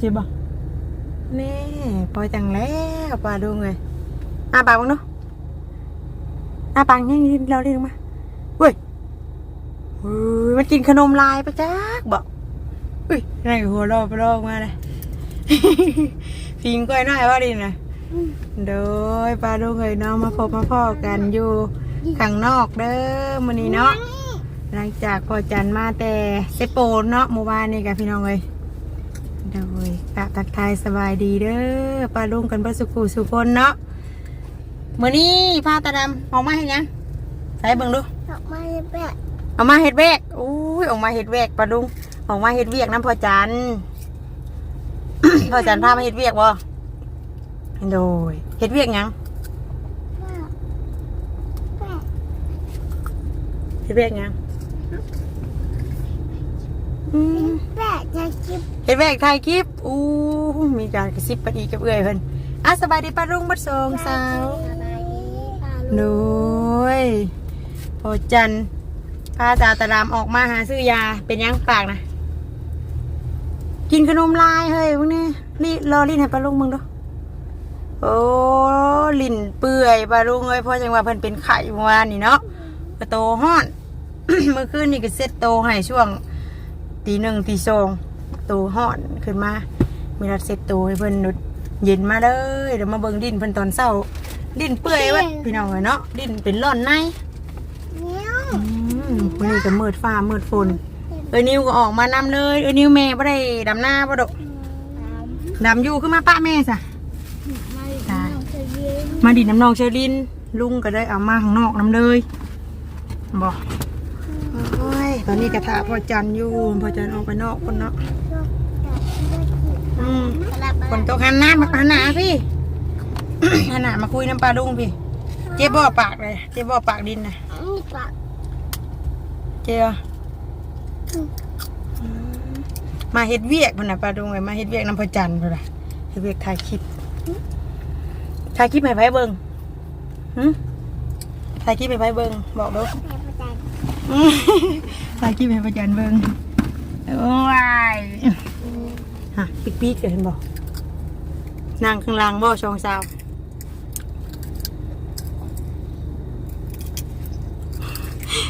เจ็บบ่แน่ปล่อยจังแล้วปลาดุงเลยอ้าปากบ้างเนาะอ้าปากยังยืนเราเรียกมาเว้ยเฮ้ยมันกินขนมลายปะจักบอกเฮ้ยนั่นก็หัวเรอไปรอมาเลยพิงก้อยน้อยว่าดินะโดยปลาดุงเลยเนาะมาพบมาพ่อกันอยู่ข้างนอกเด้อมื้อนี้เนาะหลังจากพอจันมาแต่เซโปนเนาะหมู่บ้านนี่กับพี่น้องเลยโด ยกะตักทายสบายดีเด้อปลาลุงกันเบ่สุขุสุคนเนาะมื้อนี้พาตาดำออกมาให้ยังใส่เบิ่งดูดอกไม้แบบออกมาเฮ็ดเวกอุ้ยออกมาเฮ็ดเวกปลาลุงออกมาเฮ็ดเวียกน้ำพอจันพอจันพามาเฮ็ดเวียกบ่โดยเฮ็ดเวียกหยังแบบเฮ็ดเวียกหยัง อืมแบบจะกินเห็นแวกถ่ายคลิปอู้มีการกระซิบปะดีกับเอื่อยเพิ่นอะสบายดีป้ารุ่งบัดสองสาวหนุยพอจันพาตาตะรามออกมาหาซื้อยาเป็นยังปากนะ กินขนมลายเฮ้ยพวกนี้รีรอลิ้นให้ป้าลุงมึงดูโอ้ลิ้นเปื่อยป้าลุงเอ้ยเพราะจังว่าเพิ่นเป็นไข่เมื่อวานนี่เนาะกระโตห้อน เมื่อคืนนี่ก็เซ็ตโตให้ช่วง ตีหนึ่งตีสองตูห่อนขึ้นมามีรัดเซ็ตตูให้เพิ่นนุดเย็นมาเลยเดี๋ยวมาเบิ่งดินเพิ่นตอนเช้า ดินเปื่อยเวะพี่น้องเอ้ยเนาะดินเป็นร่อนในเนี้ยอืมวันนี้ก็มืดฟ้ามืดฝนเอ้ยนิวก็ออกมานำเลยเอ้ยนิวแม่บ่ได้ดำหน้าบ่ดอกดำอยู่ขึ้นมาปะแม่ซะตายจะยืนมาดินน้ำนองเชอรินลุงก็ได้เอามาข้างนอกน้ำเลยบอกโอ้ยตอนนี้กระทะพอจันอยู่พอจันออกไปนอกคนเนาะอืมฝนตกหันหน้ามาหันหน้าพี่หันหน้ามาคุยน้ำปลาดุงพี่ เจ๊บ่อปากเลย เจ๊บ่อปากดินนะนี่ปากเจ๊อะมาเฮ็ดเวียกพุ่นน่ะปลาดุงเลยมาเฮ็ดเวียกน้ำพระจันทร์พุ่นน่ะเฮ็ดเวียกถ่ายคลิปถ่ายคลิปให้ไผเบิ่งหึถ่ายคลิปให้ไผเบิ่งบอกดูแม่ ประจันอืมถ่ายคลิปให้พระจันเบิ่งโอ้ยฮะปิ๊กปิ๊กเห็นบอกนางข้างล่างบ่ชองสาว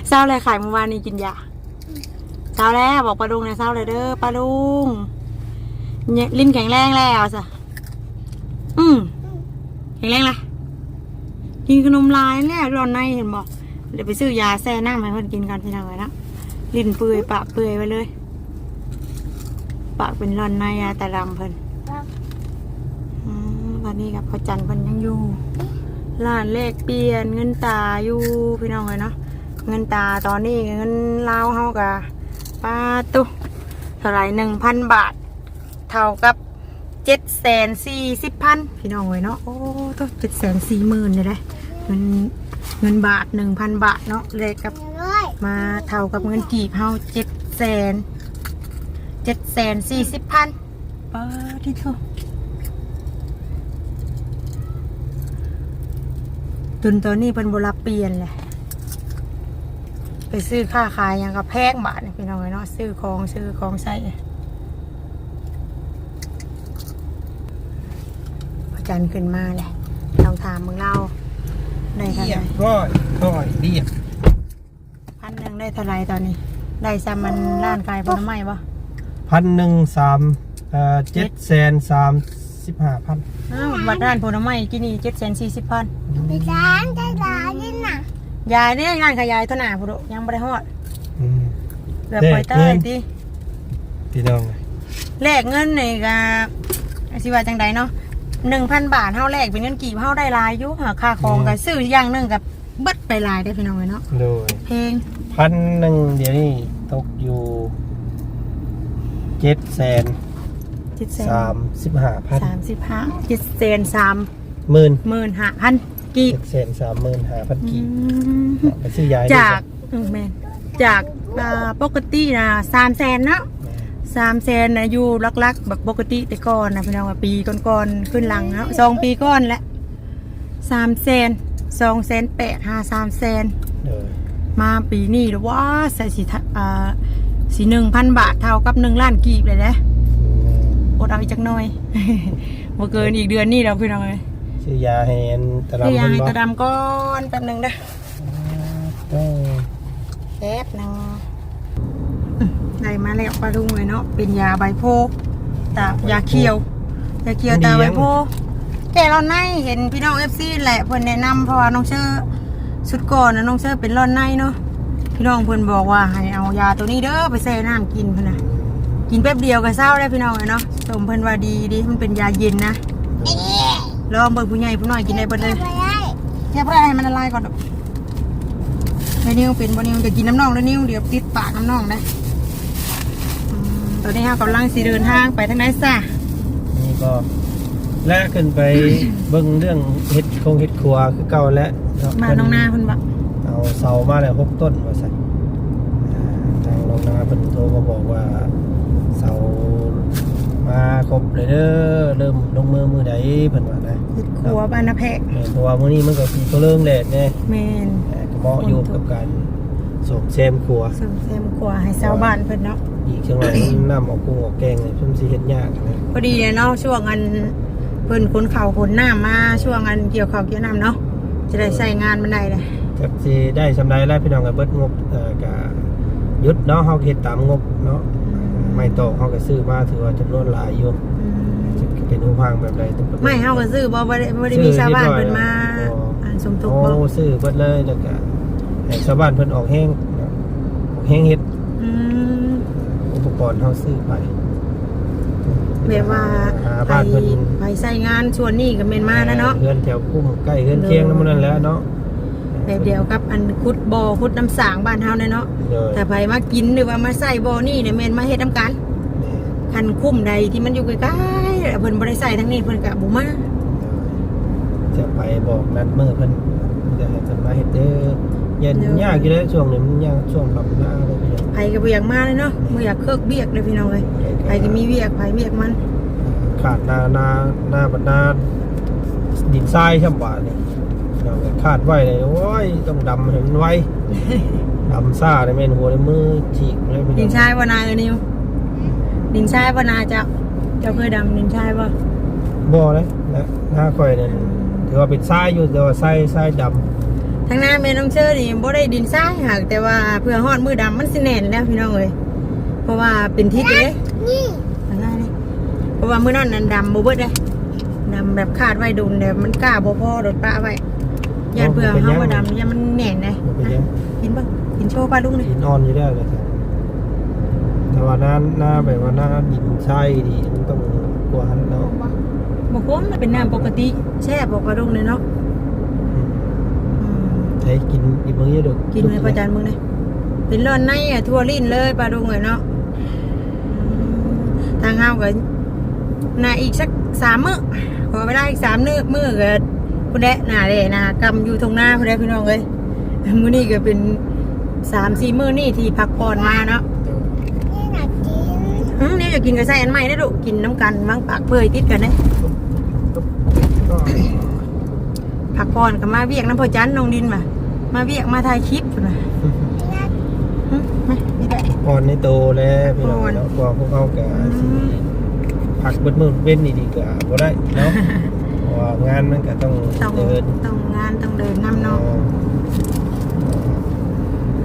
เศร้าเลยขายเมื่อวานนี้กินยาเศร้าแล้วบอกปลาดุงนะเศร้าเลยเด้อปลาดุงเนี่ยลิ้นแข็งแรงแล้วสะอืมแข็งแรงละกินขนมลายแล้วรอนในเห็นบอกเดี๋ยวไปซื้อยาแซ่น้ำให้เพื่อนกินกันพี่น้องเลยนะ ลิ้นเปื่อยปากเปื่อยไปเลย ปากเป็นร้อนในอะแต่ลำเพิ่นอืมวันนี้กับพ่อจันทร์เพิ่นยังอยู่ร้านเลขเปลี่ยนเงินตาอยู่พี่น้องเลยเนาะเงินตาตอนนี้เงินลาวเฮากะป้าตุเท่าไหรหนึ่งพันบาท เท่ากับเจ็ดแสนสี่สิบพันพี่น้องเลยเนาะโอ้ตัวเจ็ดแสนสี่หมื่นเลยเลยเงินเงินบาทหนึ่งพันบาทเนาะเลขกับเลย มาเท่ากับเงินกีบเฮาเจ็ดแสนเจ็ดแสนสี่สิบพันป้าที่เท่าจนตอนนี้เป็นบรับเปลี่ยนเลยไปซื้อค่าขายหยังกับแพงบาทนี่พี่น้องเอ้ยเนาะซื้อของซื้อของใส่พระจันทร์ขึ้นมาแหละลองถามมึงเล่าได้เท่าเรีไหยร่บร้อยร้อยเรียบพันหนึ่ง ได้เท่าไหรตอนนี้ ได้ซ้ำมันร้านขายผลไม้ปะพันหนึ่งสามเอ่อเจ็ดแสนสามสิบห้าพันอ้าวบัตรร้านผลไม้ที่นี่เจ็ดแสนสี่สิบพันไปร้านได้ร้านนี่น่ะยายเนี่ยงานขยายเท่าหนาพุดยังไม่ได้ฮอดอืมเกือบปล่อยเต้ยทีพี่น้องแลกเงินนี่ก็สิว่าจังใดเนาะหนึ่งพันบาทเท่าแลกเป็นเงินกี่เท่าได้หลายอยุหาค่าของกับซื้ออย่างหนึ่งกับ เบิดไปหลายได้อพี่น้องเอ้ยเนาะโดยเพลงพันหนึ่งเดี๋ยวนี้ตกอยู่เจ็ดแสนเจ็ดแสนสามสิบห้าพันสามสิบห้าเจ็ดแสนสามหมื่นหมื่นห้าพันกีบเจ็ดแสนสามหมื่นห้าพันอืกีบมไปซื้อยาให้จากอืมแม่นจากอ่าปกตินะสามแสนเนาะสามแสนนะอยู่ลักๆแบบปกติแต่ก่อนนะพี่น้องว่าปีก่อนๆขึ้นหลังเนาะสองปีก่อนแหละสามแสน สองแสนแปดห้าสามแสนโดยมาปีนี้หรือว่าใส่สีอ่าสีหนึ่งพันบาทเท่ากับหนึ่งล้านกีบเลยนะอดเอาอีกจักหน่อย บ่เกินอีกเดือนนี้เราพี่น้องเลยซื้อยาให้อันตะลำคือยาเพิ่นให้บ่ตาดำก่อนแป๊บหนึงเด้อเออแป๊บหนึงอืมได้มาแล้วปลาลุงเลยเนาะเป็นยาใบโพตายาเขียวยาเขียวตาใบโพ แกร้อนในเห็นพี่น้อง FC แหละเพิ่อนแนะนำเพราะว่าน้องเชื่อสุดก่อนนะน้องเชื่อเป็นร้อนในเนาะพี่น้องเพิ่อนบอกว่าให้เอายาตัวนี้เด้อไปใส่น้ำกินเพิ่นนะกินแป๊บเดียวก็เศร้าได้พี่น้องเลยเนาะสมเพิ่อนว่าดีดิมันเป็นยาเย็นนะลองเบิ่งผู้ใหญ่ผู้น้อยกินได้เบิดเลยแค่เพื่อให้มันละลายก่อนนิ้วเป็นบ่นิ้วจะกินน้ำน่องแล้วนิ้วเดี๋ยวติดปากน้ำน่องนะตอนนี้เรากำลังสิเดินทางไปทางไหนซะนี่ก็ ละขึ้นไปเบิ่งเรื่องเฮ็ดคงเฮ็ดครัวคือเก่าแล้วเะมาเพิ่น้องนาเพิ่นบอกเอาเสามาแล้วหกต้นว่าซั่นอ่าทางน้องนาเพิ่นโทรมาบอกว่าเสามาครบเลยเด้อเริ่มลงมือมือใดเพิ่นว่านะเฮ็ดครัวบ้านนาแพะแม่นเพราะว่ามื้อนี้มันก็สิตัวเรื่องแดดแน่แม่นแต่ก็เหมาะอยู่กับการส่งแซมครัวเสริมแซมครัวให้ชาวบ้านเพิ่นเนาะอีกจังหวะน้ำออกกุ้งออกแกงเนี่ยเพิ่นสิเฮ็ดยากนะพอดีเลยเนาะช่วงอันเพิ่นขนข้าวขนน้ำมาช่วงอันเกี่ยวข้าวเกี่ยวน้ำเนาะจะได้ใช้งานมันได้เลยจักสิได้สำไรแล้วพี่น้องก็เบิดงบเอ่อก็หยุดเนาะเฮาก็เฮ็ดตามงบเนาะไม่ตอกเฮาก็ซื้อมาถือว่าจำนวนหลายอยู่อืมจะเป็นรูปร่างแบบใดต้องปไม่เฮาก็ซื้อบ่บ่ได้บ่ได้มีชาวบ้านเพิ่นมาอ่านสมทบโอ้บ่ซื้อเบิดเลยแล้วก็ให้ชาวบ้านเพิ่นออกแห้งเนาะออกแห้งเฮ็ดอืมอุปกรณ์เฮาซื้อไป แบบว่าหาไปบ้านเพิ่น ไปใส่งานส่วนนี้ก็แม่นมาแล้วเนาะเฮือนแถวคุ้มใกล้เฮือนเคียงนำนั้นแหล้วเนาะแบบเดียวกับอันขุดบ่อขุดน้ำสางบ้านเฮาเนี่ยเนาะเด้อแต่ไผมากินหรือว่ามาใส่บ่อนี่เนี่ยแม่นมาเฮ็ดนํกันคันคุ้มใดที่มันอยู่ใกล้ๆแล้วเพิ่นบ่ได้ใส่ทั้งนี้เพิ่นก็บ่มาจะไปบอกนัดเมื่อเพิ่นจะให้เพิ่นมาเฮ็ดเด้อ เย็นยากอยู่แล้วช่วงนี้มันยากช่วงลำหน้าเลยพี่น้องไผก็บ่อยากมาเลยเนาะบ่อยากเคิกเบียกเลยพี่น้องเอ้ยไผก็มีเวียกไผเวียกมันขาดหน้าหน้าหน้าบรรณาดินทรายช่ำหวานนี่เราก็คาดไว้เลยโอ้ยต้องดำให้มันไวดำซ่าในแม่นหัวในมือฉีกเลยพี่ดิน้นองชายบ่นาเอ้ยนิวดินชายบ่นาเจ้าเจ้าเคยดำดินชายบ่บ่เลยนะหน้าค่อยนั่นถือว่าเป็นทรายอยู่แต่ว่าทรายทรายด ทางหน้าแม่น้องเชอนี่บ่ได้ดินทรายหักแต่ว่าเพื่อฮอดมือดำมันสิแน่นแล้วพี่น้องเอ้ยเพราะว่าเป็นทิศเด้นี่ทางหน้านี่เพราะว่ามื้อนั้นนั้นดำบ่เบิดเด้ดำแบบคาดไว้โดนแต่มันกล้าบ่พอโดดปะไว้ยานเพื่อเฮาบ่ดำยานมันแน่นเด้ำมันเป็นยังกินบ่กินโชว์ป้าลุงนี่หินอ่อนอยู่แล้วเลยครับแต่ว่าหน้าหน้าแบบว่าหน้าดินทรายดีมันต้องกว่าหันเนาะบ่คมมันเป็นน้ำปกติแช่บ่ป้าลุงเลยเนาะอืมอื มใช้กินกินมื้อเยอะเด้อกินเลยประจานมึงเลยเป็นร้อนในอะทั่วลิ้นเลยปลาดุงเลยเนาะอืมทางเฮาก็นาอีกสักสามมื้อขอเวลาอีกสามมื้อมื้อก็พุ่นแดะหน้าเด้หน้ากำอยู่ตรงหน้าพุ่นแดะพี่น้องเอ้ยมื้อนี้ก็เป็นสามสี่มื้อนี่ที่พักผ่อนมาเนาะนี่หนักกินอืมเนี่ยจะกินก็ใส่อันใหม่ได้อลูกกินน้ำกันวางปากเปื่อยติดกันเด้ก็พักผ่อนก็มาเวียกน้ำพอจันน้องดินมา มาเวียกมาถ่ายคลิปพุ่นน่ะหึมานี่แหละอ่อนในโตแล้วพี่น้องอ่อน เนาะกว่าพวกเขากะสิพักเบิดมือเว้นนี่ดีกว่าบ่ได้เนาะ เพราะว่างานมันก็ต้องต้องเดินต้องงานต้องเดินน้ำเนาะ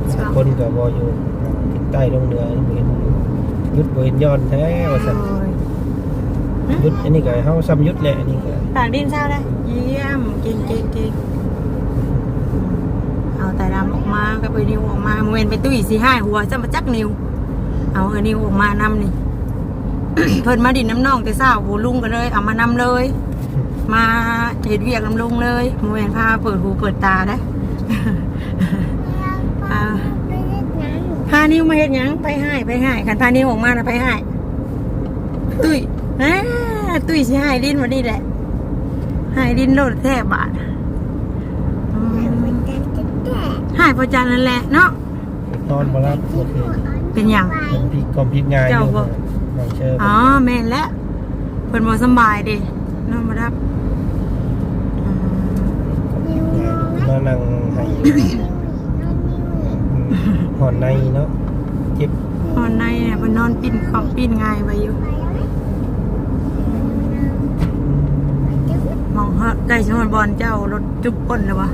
หลายคนก็บ่อยู่ทิศใต้ลงเหนือเห็นยุดบ่เห็นย้อนแท้ว่าซั่นโอ้ยยุดอันนี้ก็เฮาซ้ำยุดแหละอันนี้ก็ ปากดินเศร้าเลยเยี่ยมเก่งเก่งเก่งเอาแต่ดำออกมาก็ไปนิวออกมาเมนไปตุ้ยสีห้าหัวจะมาจักนิว เอาเออนิวออกมานำนี่ เพิ่นมาดินน้ำน่องแต่เศร้าหูลุงก็เลย เอามานำเลย มาเห็ดเวียกน้ำลุงเลยโมเมนพาเปิดหูเปิดตาได้พานิวมาเห็ดยังไปให้ไปให้ขันพานิวออกมานะไปให้ตุ้ยอ่าตุ้ยสิให้ดินมาดีแหละให้ดินโลดแทบบาท หายประจันนั่นแหละเนาะตอนมาลับโอเคเป็นอย่างเป็นพีกกอมพิกงานอยู่น้องเชิญอ๋อแม่นแล้วเป็นบ่สบายดิน้องมารับมานั่งให้หอนในเนาะเจ็บหอนในเนี่ยเพิ่นนอนปิ้นของปิ้นง่ายไว้อยู่มองเฮะใกล้ชนบอลเจ้ารถจุ๊บป่นเลยวะ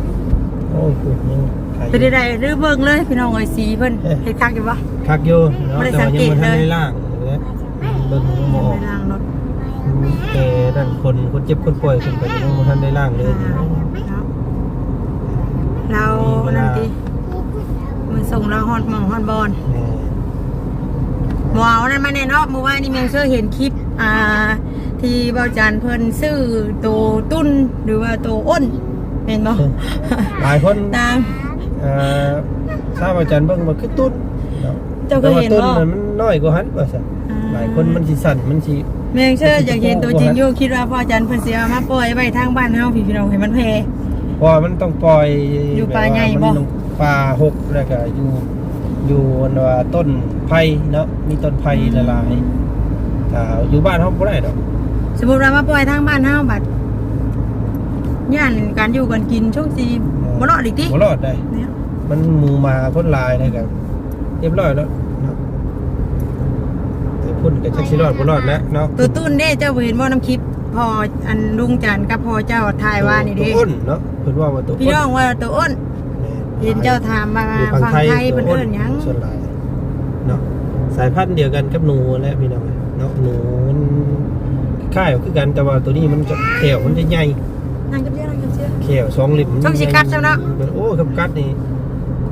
โอ้ยคุยัง ไปได้ได้หรือเบิ่งเลยพี่น้องไอ้สีเพิ่นเอ๊ะเฮ็ดคักอยู่ปะ คักอยู่เนาะไม่ได้แต่ว่ายังบ่สัทังนเกตเลย ได้ล่างเลยเบิ่งหมอไปล้างรถแต่ด้านคนคนเจ็บคนป่วยคนไปยังบ่ทันได้ล่างเลยอ่าเนาะเรานั่นติมันส่งเราฮอดหมองฮอดบอลแม่หมอเอานั่นมาแน่เนาะเมื่อวานนี้แมงเชื่อเห็นคลิปอ่า ที่เบาจันเพิ่นซื้อโตตุ้นหรือว่าโตอ้นเห็นบ่หลายคนตามเอ่อทราบอาจารย์เบิ่งมาคือตุ้นเนาะเจ้าก็แต่ว่าเห็นตุ้นบ่นั้นมันน้อยกว่าหันว่าซั่นหลายคนมันสิสั่นมันสิ แมงเชื่ออยากเห็นตัวจริงอยู่คิดว่าพ่อจันเพิ่นสิเอามาปล่อยไว้ทางบ้านเฮาพี่พี่น้องให้มันแพร่ เพราะว่ามันต้องปล่อยอยู่ป่าใหญ่บ่ แบบว่ามันป่าหกแล้วก็อยู่อยู่อันว่าต้นไผ่เนาะมีต้นไผ่หลายๆถ้าอยู่บ้านเฮาบ่ได้ดอกสมมุติว่ามาปล่อยทางบ้านเฮาบัดย่านการอยู่กันกินช่วงสิบ่รอดอีกติบ่รอดได้เนี่ย มันหมู่มาคนหลายนะครับเรียบร้อยแล้วเนาะแต่พุ่นก็จักสิรอดบ่รอดแล้วเนาะตัวตุ้นเด้เจ้าบ่เห็นบ่น้ำคลิปพ่ออันลุงจันกับพ่อเจ้าถ่ายว่านี่เด้ตัวอ้นเนาะเพิ่นว่าว่าตัวพี่น้องว่าตัวอ้นเห็นเจ้าถามมาอยู่ฟังไทยตัเพิ่นวเอิ้นหยังส่วนหลายเนาะสายพันธุ์เดียวกันกับหนูแหละพี่น้องเนาะหนูมันคล้ายๆคือกันแต่ว่าตัวนี้มันจะแขวมันจะใหญ่นั่งกับเจ้านั่งกับเจ้าแขวสองริมช่วงสิกัดใช่ไหมเนาะโอ้ครับกัดนี่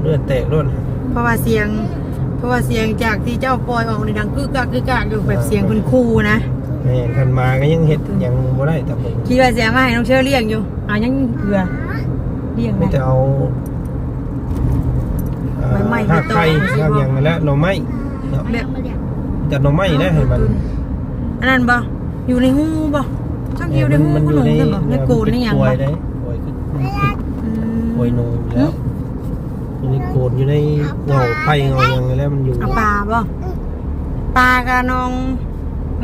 เลือดแตกร้นเพราะว่าเสียง เพราะว่าเสียงจากที่เจ้าปล่อยออกในดังกึกกักกึกกักอยู่แบบเสียงคุณครูนะแม่นคันมาก็ยังเฮ็ดหยังบ่ได้แต่ผมคิดว่าเสียมาให้น้องเชื่อเลี้ยงอยู่อ่ายังเกลือเลี้ยงไม่นะจะเอาเอ่อใบไม้ถ้าไข่ใบตองถ้าอย่างนั้นแล้วหน่อไม้เนาะแบบแต่หน่อไม้นะให้มันอันนั้นบ่อยู่ในหูบ่ช่างอยู่ในหูมันขอนยู่มในใช่บ่ในโกนในหยังป่วบ่ยได้ป่วยคืออืมป่วยหนูแล้ว อยู่ในโกนอยู่ในเงาไผ่เงาอย่างแล้วมันอยู่เอาปลาบ่ปลากับน้อง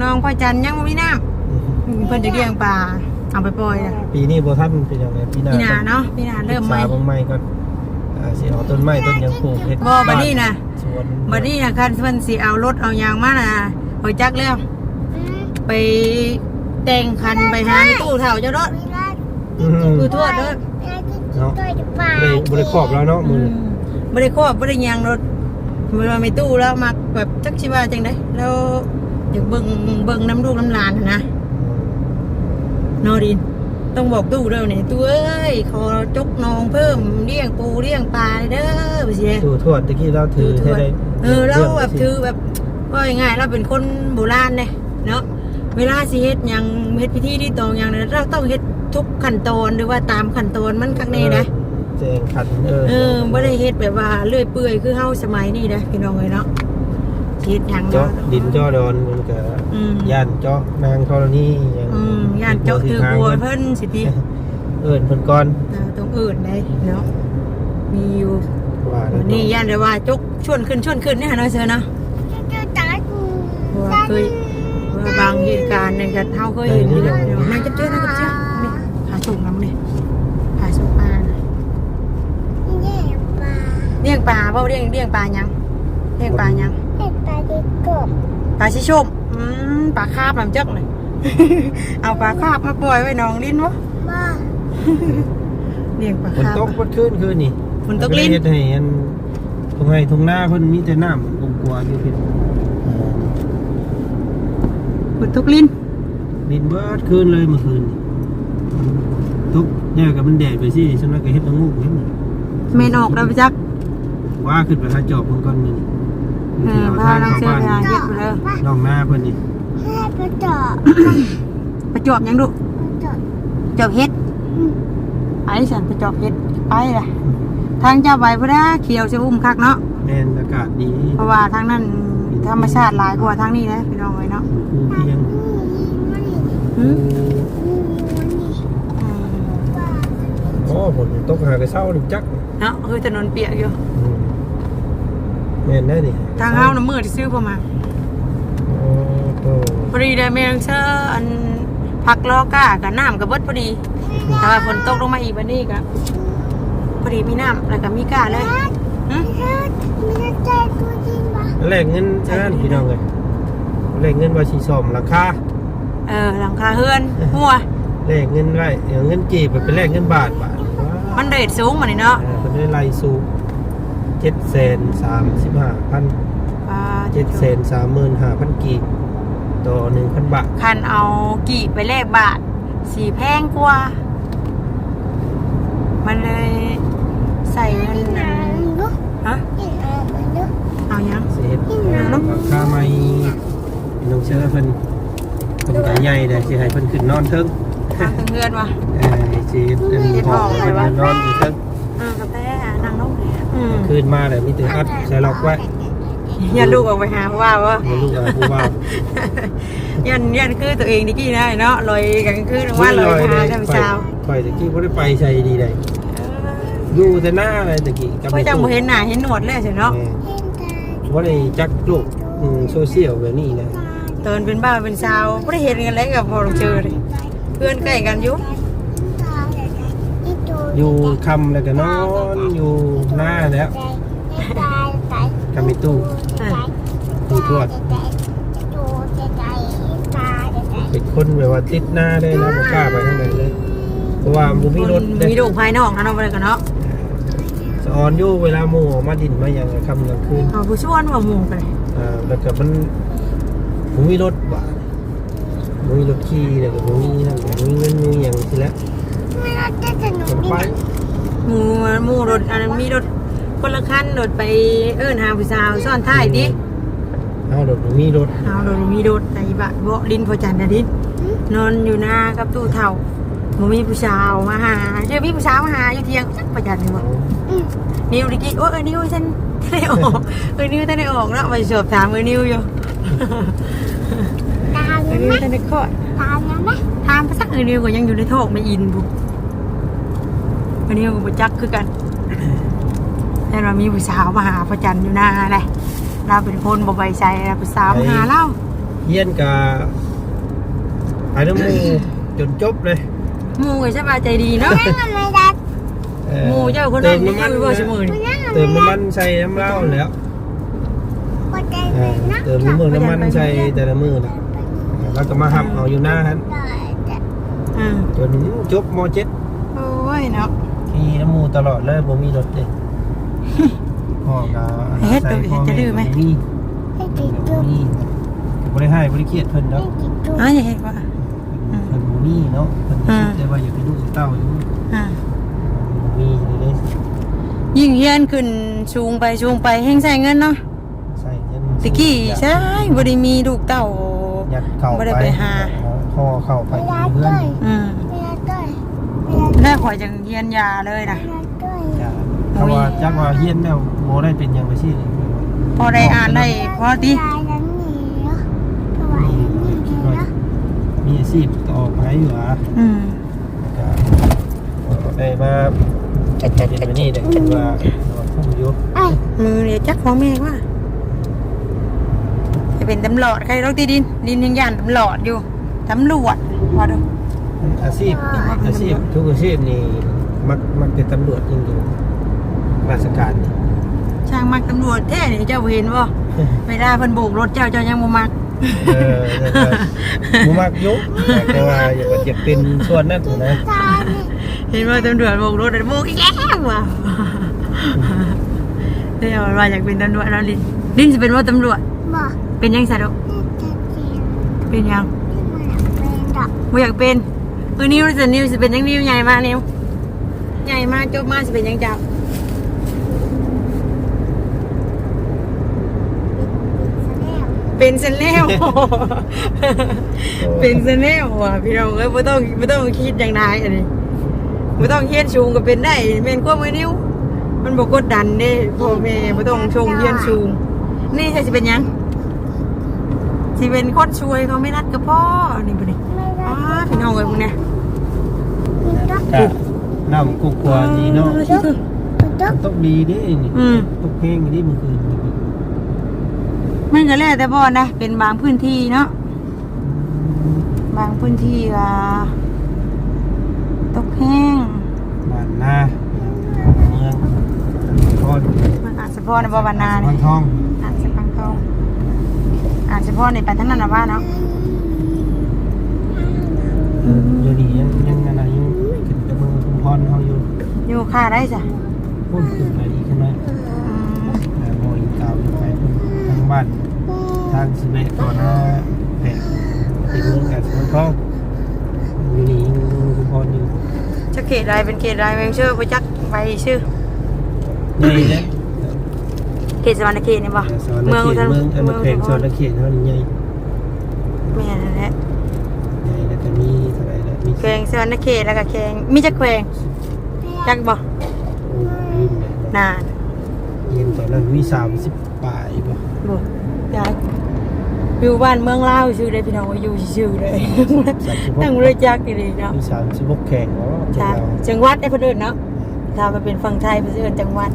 น้องพ่อจันยังบ่มีน้ำเพิ่นจะเลี้ยงปลาเอาไปปล่อยนะปีนี้โบทันเป็นยังไงปีหน้าพี่นาเนาะพี่นาเริ่มไหมศึกษาบางไม้ก่อนอ่าสิเอาต้นไม้ต้นหยังปลูกเฮ็ดบ่บัดนี้นะสวนบัดนี้นะคันเพิ่นสิเอารถเอายางมาน่ะเอาจักแล้ว ไปแต่งคันไปหาในตู้เฒ่าเจ้าเนาะอืมคือทั่วเด้อเนาะบ่ได้บ่ได้ครอบแล้วเนาะมือ บ่ได้ครอบบ่ได้ยางรถเวลาไม่ตู้แล้วมักแบบจักสิว่าจังได๋แล้วอยากเบิ่งเบิ่งน้ำลูกน้ำหลานน่ะนะนอดิน ต้องบอกตู้เด้อนี่ตู้เอ้ยขอจกน้องเพิ่มเลี้ยงปูเลี้ยงปลาเด้อว่าสิเด้ดูทวดตะกี้เราถือถือให้ได้เออเราแบบถือแบบว่าง่ายๆเราเป็นคนโบราณเนี่ยเนาะเวลาสิเฮ็ดหยังเฮ็ดพิธีที่ตองอย่างนั้นเราต้องเฮ็ดทุกขั้นตอนหรือว่าตามขั้นตอนมันข้างในนะ แจงขันเออเออบ่ได้เฮ็ดแบบว่าเลื่อยเปื่อยคือเฮาสมัยนี้นะพี่น้องเอ้ยเนาะสิเฮ็ดหยังเจาะเนาะดินเจาะดอนมันก็อืมย่านเจาะนางธรณีอย่างอืมย่านเจาะถือบัวเพิ่นสิติเอิ้นเพิ่นก่อนเออต้องเอื่นได้เนาะมีอยู่ว่าเด้อนี่ย่านได้ว่าจกชวนขึ้นชวนขึ้นเนี่ยเนาะเสือเนาะว่าเคยว่าบางเหตุการณ์ในการเท่าเคยเห็นอยู่แล้วเดี๋ยวนั่งจับเจ้านั่งจับเจ้านี่หาส่งน้ำนี่หาส่งปลาน่ะ เลี้ยงปลาเปล่าเลี้ยงเลี้ยงปลายังเลี้ยงปลายังปลาชิชมอืมปลาคาบน้ำจักเลยเอาปลาคาบมาปล่อยไว้หนองลิ้นวะเลี้ยงปลาฝนคาบตกเมื่อคืนคืนนี่ฝนตกลิ้นเฮ็ดให้อันตรงไห้ตรงหน้าเพิ่นมีแต่น้ำกลมกลัวอยู่เพิ่นฝนตกลิ้นดินเบิดคืนเลยเมื่อคืนนี่ทุกเนี่ยกับมันแดดไปสิฉันว่าก็เฮ็ดละงูกเฮ็ดนี่เมนออกแล้วไปจัก ว่าขึ้นไปหาจอบเพิ่นก่อนนี่เออพาน้องเสื้อไปหาเฮ็ดไปเลยน้องหน้าเพิ่นนี่ไปจอบยังดูจอบเฮ็ดไปฉันไปจอบเฮ็ดไปล่ะทางเจ้าใบพุทธะเขียวจะอุ้มคักเนาะแม่นอากาศดีเพราะว่าทางนั้นธรรมชาติหลายกว่าทางนี้นะพี่น้องเอ้ยเนาะภูเพียงหืมโอ้ฝนตกหากระเช้านี่จักเนาะคือถนนเปียกอยู่อืม แม่นได้ดิทางเฮาน้ำมือที่ซื้อเข้ามาโอ้โตพอดีได้แม่งเชื่ออันผักลอก้ากับน้ำกับเบิดพอดีแต่ว่าฝนตกลงมาอีกวันนี้ก็พอดีมีน้ำแล้วก็มีก้าเลยหึแลกเงินอันนั้นพี่น้องเอ้ยแลกเงินว่าสิซ่อมราคาเออหลังคาเฮือนหัวแลกเงินไว้เอาเงินจีบไปเป็นแลกเงินบาทบาทมันเรทสูงมานี่เนาะเออเป็นได้ไล่สูง เจ็ดแสนสามสิบห้าพันอ่าเจ็ดแสนสามหมื่นห้าพันกีบต่อหนึ่งพันบาทคันเอากี่ไปเลขบาทสีแพงกว่า มันเลยใส่เงินนางลูกฮะกินเอาไปลูกเอายัง เสียค่าไม่น้องเชื่อเพิ่นเพิ่นกใหญ่เลยสิให้เพิ่นขึ้นนอนเทิงทางเพื่อนวะเออสิเป็นหอเพิ่นนอนอยู่เทิง เออกาแฟนางนก อืมคืนมาเลยมีแต่อัดใส่ล็อกไว้อย่าลูกออกไปหาว่าว่ามันลูกอะไรผู้ว่ายันยันคือตัวเองนี่กี่ได้เนาะลอยกันคือว่าลอยหาจำเช้าไปตะกี้บ่ได้ไปใส่ดีเลยอยู่แต่หน้าอะไรตะกี้กับเพราะจังบ่เห็นหน้าเห็นหนวดเลยสิเนาะแม่บ่ได้จักโลกอืมโซเชียลแบบนี้นะตอนเป็นบ้าเป็นสาวไม่ได้เห็นกันเลยกับพอเราเจอเลยเพื่อนใกล้กันอยู่ อยู่คำแล้วก็นอนอยู่หน้าแล้วกับมีตู้อะตู้ทวดเป็นคนแบบว่าติดหน้าได้นะบ่กล้าไปทางไหนเลย เพราะว่าบ่มีรถเด้มีลูกภายนอกนะเนาะไปกันเนาะสอนอยู่เวลาหมู่ออกมาดินมาอย่างค่ำกลางคืนเอาผู้ชวนว่าหมู่กันเลยอ่าแล้วก็มันบ่มีรถบ่บ่มีรถขี่แล้วก็บ่มีนั่นบ่มีเงินมีหยังสิแล้วมันไปหมู่หมู่รถอันนั้นมีรถคนละคันรถไปเอิ้นหาผู้สาวซ่อนท้ายดิเอารถบ่มีรถเอารถมีรถในบะเบาะดินพอจันทร์นะดินนอนอยู่หน้ากับตู้เท่าหมู่มีผู้สาวมาหาเจอมีผู้สาวมาหาอยู่เที่ยงจักประจันทร์นี่บ่นิวดิกี้โอ้ยเออนิวฉันไม่ได้ออกเออนิวท่านได้ออกแล้วไปสอบถามเออนิวอยู่เออนิวท่านได้คลอดถามภาษาเออนิวก็ยังอยู่ในท้องไม่อินบุ เออนิวก็บ่จักคือกันแต่ว่ามีผู้สาวมาหาพระจันทร์อยู่หน้าแหละเราเป็นคนบ่ใบใจเราผู้สาวมาหาเราเฮียนกับไอ้น้ำหมูจนจบเลยหมู่ก็สบายใจดีเนาะเอ่อหมู่เจ้าคนเตินั้นมมีน้ำมันอยู่บ่เสมอนี่เติมน้ำมันใส่น้ำเหล้าแล้วเออเติมน้ำมือน้ำมันใส่แต่ละมือนะแล้วก็มาหับเอาอยู่หน้าฮันอืมจนจบมเจ็ดโอ้ยเนาะขี่น้ำหมูตลอดเลยผมมีรถเลยพ่อกับเฮ็ดตัวเฮ็ดจะดื้อไหมมีมีบริให้บริเครียดเพิ่นเนาะอ๋ออย่าเห็นว่าเพิ่นบ่มีเนาะเพิ่นคิดได้ว่าอยากไปดูเต้าอยู่อ่าบ่มีเลยยิ่งเฮียนขึ้นสูงไปสูงไปแห้งใส่เงินเนาะใส่เงินตะกี้ใช่บ่ได้มีลูกเต้ายัดเข้าบ่ได้ไปไปหาห่อเข้าไปอยู่เพื่อนอืม แรกข่อยจังเฮียนยาเลยนะจ้ะเพราว่าจักว่าเฮียนแล้วบ่ได้เป็นยังไปซี่พอได้อ่านได้พอติมีอาชีพต่อไปอยู่อะอืมก็ได้มาจัดจัดเป็นนี่เด็กคิดว่าพุ่งอยู่มือเนี่ยจักของแม่ว่าจะเป็นตำรวจใครรถที่ดินดินยังย่านตำรวจอยู่ตำรวจพอดู อาชีพอาชีพทุกอาชีพนี่มักมักเป็นตำรวจจริงๆราชการนี่ช่างมักตำรวจแท้นี่เจ้าบ่เห็นบ่เวลาเพิ่นโบกรถเจ้าเจ้ายังบ่มักเออมูมักอยุแต่ว่าอยากจะเป็นส่วนนั้นนะเห็นว่าตำรวจโบกรถโบกอีกแล้วว่ะเดี๋ยวว่าอยากเป็นตำรวจแล้วลินลินจะเป็นว่าตำรวจเป็นยังไงลูกเป็นยังไม่อยากเป็น เออนิวจะนิวจะเป็นยังนิวใหญ่มากนิวใหญ่มากจบมากจะเป็นยังเจ้าเป็นเซนเนลเป็นเซนเนลว่ะพี่น้องเอ้ยไม่ต้องไม่ต้องคิดอย่างใดอันนี้ไม่ต้องเฮียนชูงก็เป็นได้เมนกว่ามือนิ้ว มันบอกกดดันเด้พ่อแม่ไม่ต้องชงเฮียนชูงนี่ใช่จะเป็นหยังสิเป็นคนช่วยเขาไม่นัดกับพ่อนี่บ่นี่อ๋อพี่น้องเอ้ยพวกเนี้ย กะน้ำกุกกว่าดีเนาะตกดีเดินี่อืมตกเพลงดีมันคือมันก็แล้วแต่บ่นะ เป็นบางพื้นที่เนาะบางพื้นที่ก็ตกแห้งบ้านนาเมืองทอนมันอาจจะพอในบ่บานนาพัเนี่งยทองอาจจะพังเขาอาจจะพอในไปทั้งนั้นนะว่าเนาะ ค่าได้จ้ะพุ่นขึ้นไปอีกใช่ไหมอืมแต่โมยเก่าขึ้นไปทางบ้านทางสิเบะก่อนหน้าแผงติดเมืองแอดสวนทองอยู่นี่ยังดูทุกคนอยู่จะเขตใดเป็นเขตใดแมงชื่อไปจักไปชื่อนี่เนี่ยเขตสวรรณเขตนี่บ่สอนเมืองเมืองอันนั้นแขวงสอนเขตเท่านี้ใหญ่แม่นั่นแหละใหญ่แล้วก็มีเท่าไหร่แล้วมีแขวงสวรรณเขตแล้วก็แขวงมีจักแขวง จักบ่โอ้ลืมเลยนานเรียนตอนนั้นมีสามสิบปลายป่ะบ่จักอยู่บ้านเมืองลาวชื่อได้พี่น้องว่าอยู่ชื่อเลยตั้งเลยจักอีหลีเนาะมีสามสิบหกแข่งเนาะจ้ะเจ้าเราจังหวัดได้คนอื่นเนาะถ้ามาเป็นฝั่งไทยเป็นเอื่นจังหวัด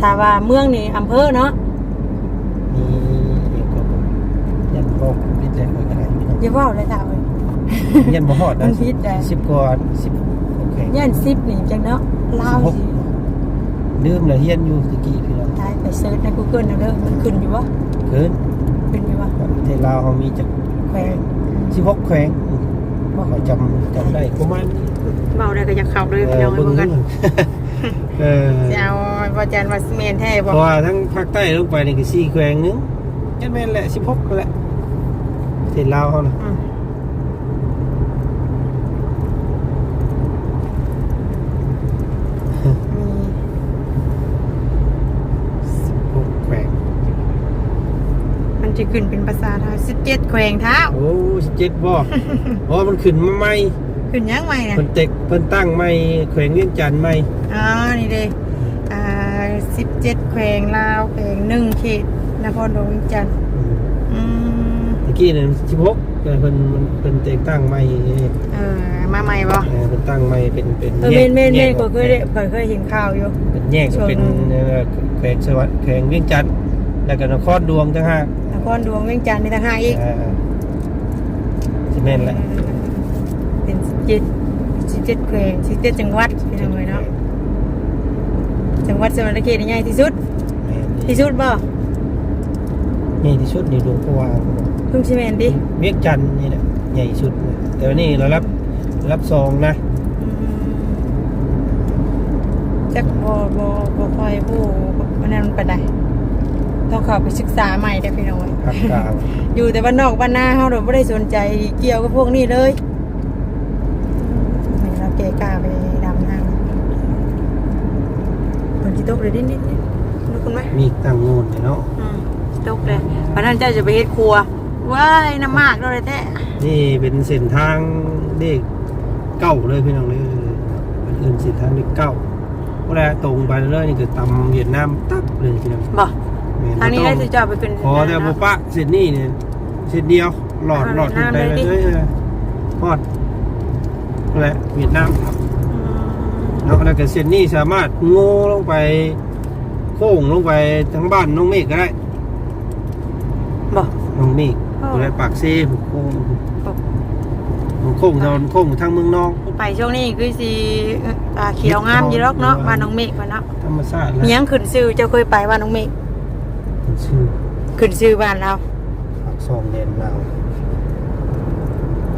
ถ้าว่าเมืองนี่อำเภอเนาะมีเอกก็ยันบอกพิจารณากันได้พี่น้องอย่าเว่าเลยค่ะเอ้ยยันบ่ฮอดมันะนพิษได้สิบกว่าสิบหกแข่ง ย่านซิปนี่จังเนาะลาวสิบหกสิลืมเลยเฮียนอยู่ตะกี้พี่น้องตายไปเซิร์ชใน Google เอาเด้อมันขึ้นอยู่วะเกินขึ้นอยู่วะประเทศลาวเขามีจักแขวงสิบหกแข่งบอกเขาจำจำได้ประมาณนี้เบาได้ก็อยากเข้าเลยเอพี่อน้องให้เบิ่งเบิ่งกันเบิ่งเออจะเอาว่าจันว่าเมนแท้เพบ่ราะว่าทั้งภาคใต้ลงไปนี่คือสี่แขวงหนึงยันแม่นแหละสิบหกแหละประเทศลาวเขานะ อืมมี สิบหกแขวง มัน จะขึ้นเป็นภาษาไทย17แขวงเท้าโอ้สิบเจ็ดบ่เพราะว่ามันขึ้นมาใหม่ขึ้นยังใหม่น่ะเพิ่นเต็กเพิ่นตั้งใหม่แขวงเวียงจันทน์ใหม่อ๋อนี่เด้อ่าสิบเจ็ดแขวงลาวแขวงหนึ่งเขตนครหลวงเวียงจันทน์อืมตะกี้นั่นสิบหกเพิ่นเพิ่นเพิ่นเต็กตั้งใหม่เออมาใหม่บ่เออเพิ่นตั้งใหม่เป็นเป็นเออเมนเมนเมแยนกก็เคยได้เคยเคยเห็นข่าวอยู่เป็นแยกส่วนเป็นเอ่อแขวงสวัสดิ์แขวงเวียงจันทน์แล้วก็นครดวงจังหาก นครหลวงเวียงจันทน์ในทางห้าอีกสิแม่นแหละเป็นสิบเจ็ดสิบเจ็ดแขวงสิบเจ็ดจังหวัดพี่น้องเลยเนาะจังหวัดสวรรเขตใหญ่ที่สุด ที่สุดบ่ใหญ่ที่สุดนี่หลวงพ่อวางเพิ่งชิเมนดิเวียงจันทน์นี่แหละใหญ่สุด แต่ว่านี่เรารับรับซองนะจักบ่บ่บ่คอยผู้วันนั้นมันไปได้ ต้องเข้าไปศึกษาใหม่เด้อพี่น้องเอ้ยภาคกลางอยู่แต่บ้านนอกบ้านนาเขาเราไม่ได้สนใจเกี่ยวกับพวกนี้เลยเหมือนเราเกะกาไปดำน้ำเหมือนที่ตกเลยนิดนิดนิดรู้คุณไหมมีตั้งโน่นเนี่ยเนาะอืมตกเลยวันนั้นเจ้าจะไปเฮ็ดครัวว้ายน้ำมากเลยแท้นี่เป็นเส้นทางเลขเก้าเลยพี่น้องเลยเป็นอื่นเส้นทางเลขเก้าเวลาตรงไปเรื่อยๆนี่คือตำเวียดนามตับเลยพี่น้องบอกแม่ ทางนี้ได้บ่สิต้เจ้าไปขึ้นขอแต่บุปะเส้นนี้เนี่ยเส้นเดียวหลอดหลอดขึ้นไปเลยเออฮอดนั่นแหละเวียดนามอืมแล้วแล้วก็เส้นนี้สามารถโง่ลงไป โค้งลงไปทั้งบ้านน้องเมฆก็ได้บอกน้องเมฆอ๋อก็ได้ปากเซ่โค้งบอกโค้งทางโค้งทางเมืองนอกไปช่วงนี้คือสิอ่าเขียวงามอยี่หรอกเนาะบ้านน้องเมฆก่อนเนาะธรรมชาติแล้วเมียงขึ้นซื้อเจ้าเคยไปบ้านน้องเมฆเป็น ชื่อขึ้นซื้อบ้านเราปากซองแดนลาว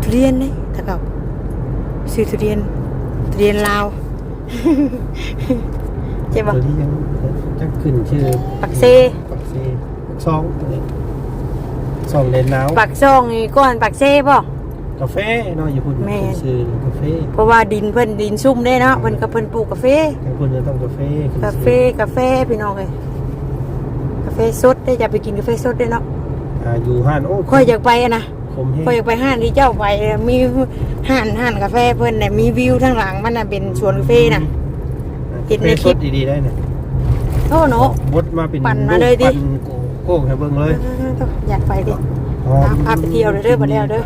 ทุเรียนนี่ตะกับซื้อทุเรียนทุเรียนลาวเจ็บตับ่วที่ยังจะขึ้นชื่อปักเซปักเซ่ปักซองตัวนี้ซองแดนหนาวปักซองนี่ก้อนปักเซ่บ่กาแฟเนาะอยู่พุ่นแม่เป็นชื่อกาแฟเพราะว่าดินเพิ่นดินซุ่มได้เนาะเพิ่นก็เพิ่นปลูกกาแฟทางพุ่นจะต้องกาแฟขึ้นกาแฟชื่อกาแฟพี่น้องเอ้ยกา แฟสดได้จะไปกินกาแฟสดได้เนาะอ่าอยู่ห้านโอ้ค่อยอยากไปอะนะคมแห้งค่อยอยากไปห้านที่เจ้าไปมีห้านห้านกาแฟเพิ่นน่ะมีวิวทางหลังมันน่ะเป็นสวนกาแฟน่ะเห็นในคลิปสดดีๆได้เนี่ยโอ้เนาะ บดมาเป็นปั่นมาเลยดิ ปั่นโก้งให้เบิ่งเลยอยากไปดิหอมพาไปเที่ยวเลยเด้อบัดแล้วเด้อ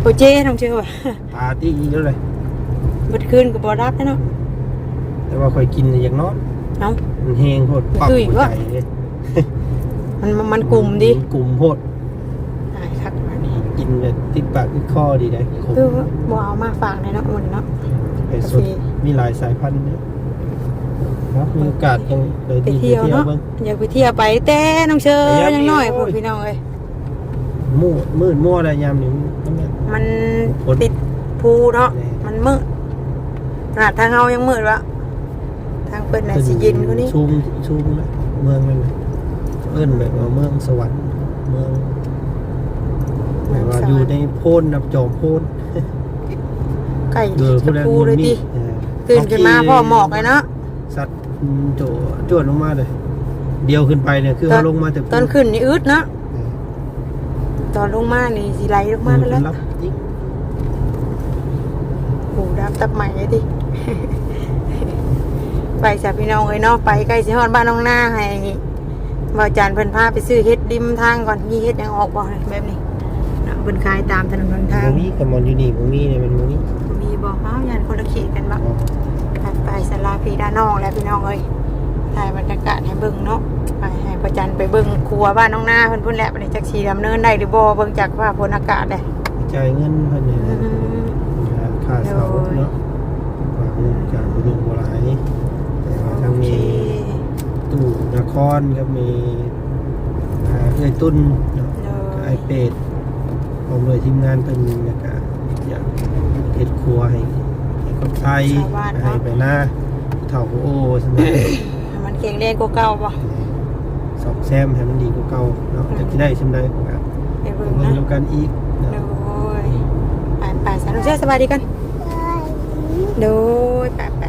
โอเจ้น้องเชื่อว่าปาร์ตี้เยอะเลยบัดคืนก็บ่รับแน่เนาะแต่ว่าค่อยกินอย่างน้อยเนาะ มันแห้งโพดปักตุ้ยหัววะ ใจเลย มันมันมันกลุ่มดินกลุ่มโพดตายคักนี่กินแบบติดปากติดคอดีได้ขมคือว่าบ่เอามาฝากเลยเนาะมันเนาะไปสดกาแฟมีหลายสายพันธุ์เนี่ยเนาะมีโอกาสยังเลยไปดีไปเที่ยวเที่ยวเนาะเบิ่งอยากไปเที่ยวไปแต่น้องเชื่อไปยามยังน้อยนี้พวกโอ้ยพี่น้องเอ้ยมู่มืดมั่วอะไรยามนี้มันเนี่ย มันฝนติดภูเนาะแน่ มันมืดขนาดทางเฮายังมืดวะทางเพิ่นน่ะสิเย็นกว่านี้ ชุมชุมนะเมืองนั่นน่ะ เอิ้นแบบว่าเมืองสวรรค์เมืองแบบว่าอยู่ในโพนนับจอมโพนไก่เดือตะผู้ใดปูคนเลยนี้ติตื่นขึ้นมาพ่อหมอกเลยเนาะสัตว์โจจวดลงมาเลย เดียวขึ้นไปเนี่ยคือตอนเขาลงมาแต่ตอนขึ้นนี่อึดเนาะตอนลงมานี่สิไหลลงมาไปแล้วรับจริงหูดับตับใหม่เลยดิไปจากพี่น้องเอ้ยเนาะไปใกล้สิฮอดบ้านน้องหน้าให้ บ่าวจานเพิ่นพาไปซื้อเฮ็ดริมทางก่อนมีเฮ็ดหยังออกบ่แบบนี้เนาะเพิ่นขายตามถนนหนทางบ่มีกับมอนอยู่นี่บ่มีเนี่ยมันบ่มีมีบ่อ้าวยันคนละเขตกันบ่ไปไปสลาพีด้านนอกแล้วพี่น้องเอ้ยถ่ายบรรยากาศให้เบิ่งเนาะไปให้ประจันไปเบิ่งครัวบ้านน้องหน้าเพิ่นพุ่นแหละบัดนี้จักสิดำเนินได้หรือบ่เบิ่งจากว่าผลอากาศได้จ่ายเงินเพิ่นเนี่ยอืมค่าเสาเนาะว่าเงินจากบ่ลงบ่หลายแต่ว่าทั้ง โอเค มี ตู้นครก็มีอ่าเอื้อยตุ้นเนาะเลไอยเป็ดผมเลยทีมงานเป็นแล้วก็อยากเฮ็ดครัวให้ให้คนไทยให้ไปหน้าเท่าโอ้ใช่ไหมให้มันแข็งแรงกว่าเก่าบ่สอบแซมให้มันดีกว่าเก่าเนาะจะได้ชิมได้กว่าไปเบิ่งเงินนะร่วมกันอีกเนาะ โดยไปไปสาธุเจ้าสบายดีกันได้โดยไปไปไป